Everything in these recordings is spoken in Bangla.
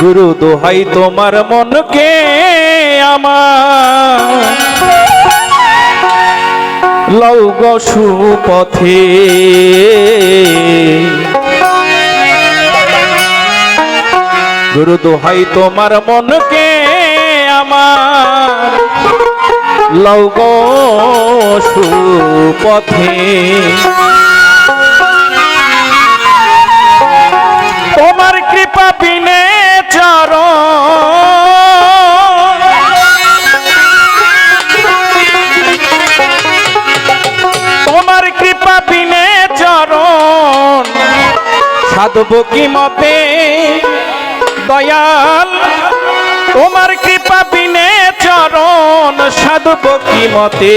গুরু দোহাই তোমার মনকে আমার। লৌগ সুপথে। গুরু দোহাই তোমার মনকে আমার লৌগ সুপথে। তোমার কৃপা বিনে চর সাধব কি মতে দয়াল, তোমার কৃপা বিনে চরণ সাধব কি মতে?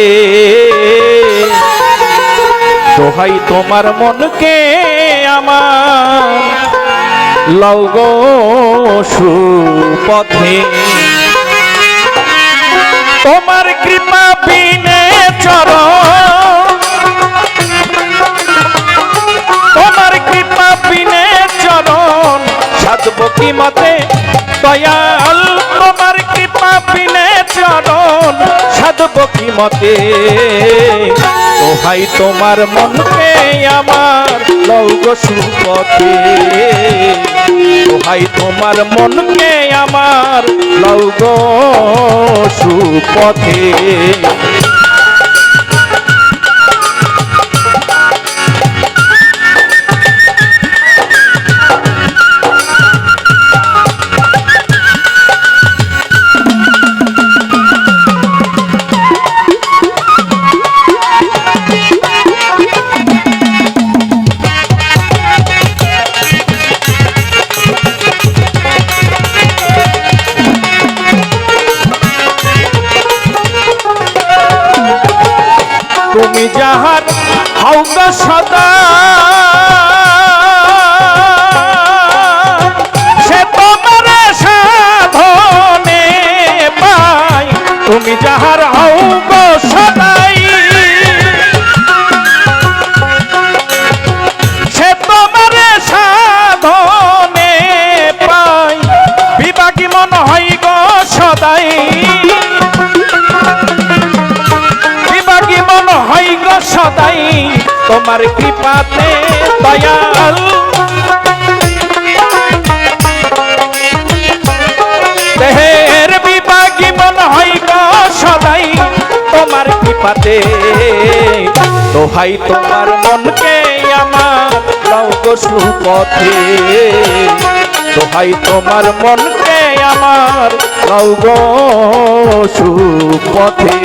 দোহাই তোমার মনকে আমার লৌগ সুপথে। তোমার কৃপা বিনে চর মতে দয়াল তোমার কৃপা বিনে চরণ সাধব কি মতে দোহাই তোমার মনকে আমার লৌগ সুপথে। দোহাই তোমার মনকে আমার লৌগ সুপথে। সদা। সে তোমার সাধনে পাই। তুমি যাহার সদাই, তোমার কৃপাতে দয়াল। দেহের বিভাগী মন গো সদাই, তোমার কৃপাতে। দোহাই তোমার মনকে আমার লৌক সুপথে। দোহাই তোমার মনকে আমার লৌগ সুপথে।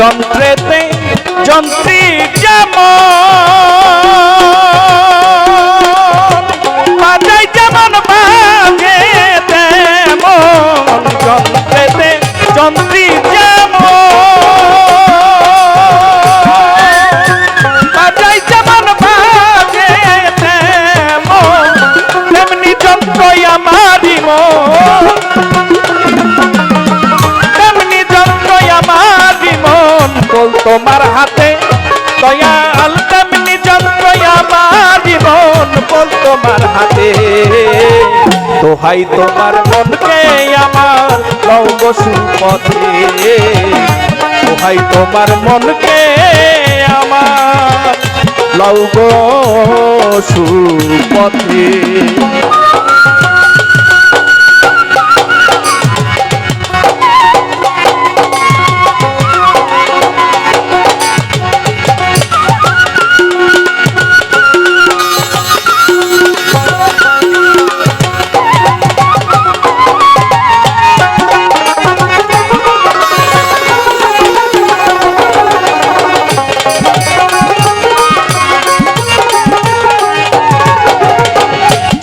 যন্ত্রেতে যন্ত্রী দোহাই তোমার মনকে আমার লৌগ সুপথে। ভাই তোমার মনকে আমার লৌগ সুপথে।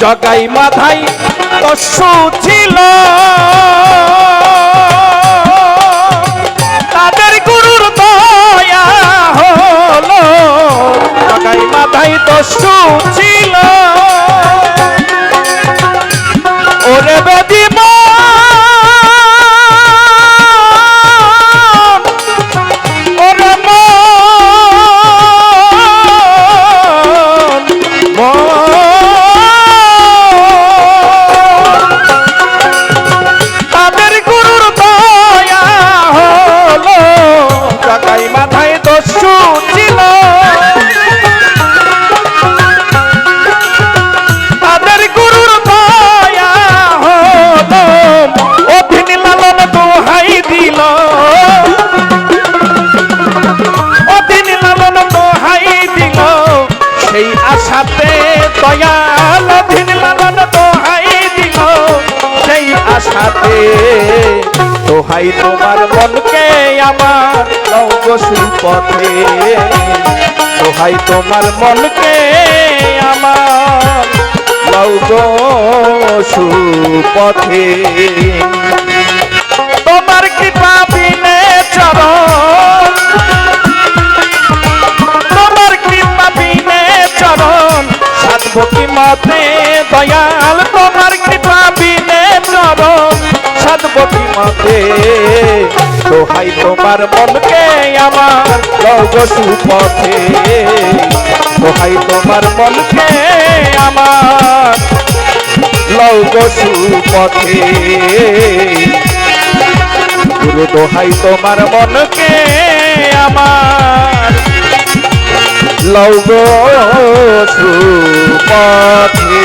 জগাই মাথায় দস্যু ছিল। তাদের গুরুর দয়া হলো। জগাই মাথায় দস্যু ছিল। দোহাই তোমার মনকে আমার লৌগ সুপথে। ভাই তোমার মনকে আমার লৌগ সুপথে। দোহাই তোমার মনকে আমার লৌগ সুপথে। দোহাই তোমার মনকে আমার লৌগ সুপথে। গুরু দোহাই, তোমার মনকে আমার লৌগ সুপথে।